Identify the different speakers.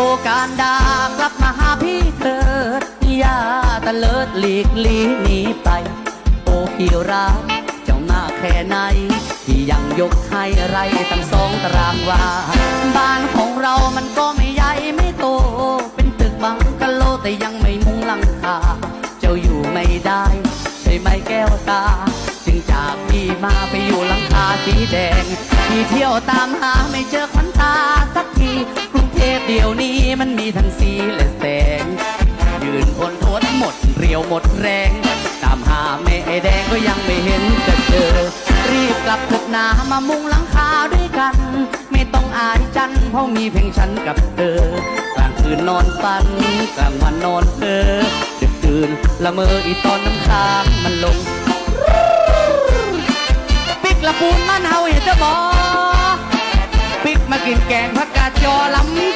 Speaker 1: โอการดากลับมาหาพี่เถิดอย่าตะเลิดหลีกลีหนีไป โอพี่รักเจ้ามาแค่ไหนที่ยังยกให้ไรตั้งสองตารางวาบ้านของเรามันก็ไม่ใหญ่ไม่โต เป็นตึกบังกะโลแต่ยังไม่มุงหลังคาเจ้าอยู่ไม่ได้ ใช่ไหมแก้วตา จึงจากพี่มาไปอยู่หลังคาสีแดงพี่เที่ยวตามหาไม่เจอขวัญตา นี้มันมีทั้งสีและแสง ยืนทนทนหมดเรียวหมดแรง ตามหาแม่แดงก็ยังไม่เห็นจะเจอ รีบกลับเถิดนามามุงหลังคาด้วยกัน ไม่ต้องอายจันเพราะมีเพียงฉันกับเธอกลางคืนนอนฝันกลางวันนอนเพ้อดึกดื่นละเมออีตอนน้ำค้างมันลงปิกละปูนมันเฮาเห็นจะบอปิกมากินแกงผักกาดจอลำ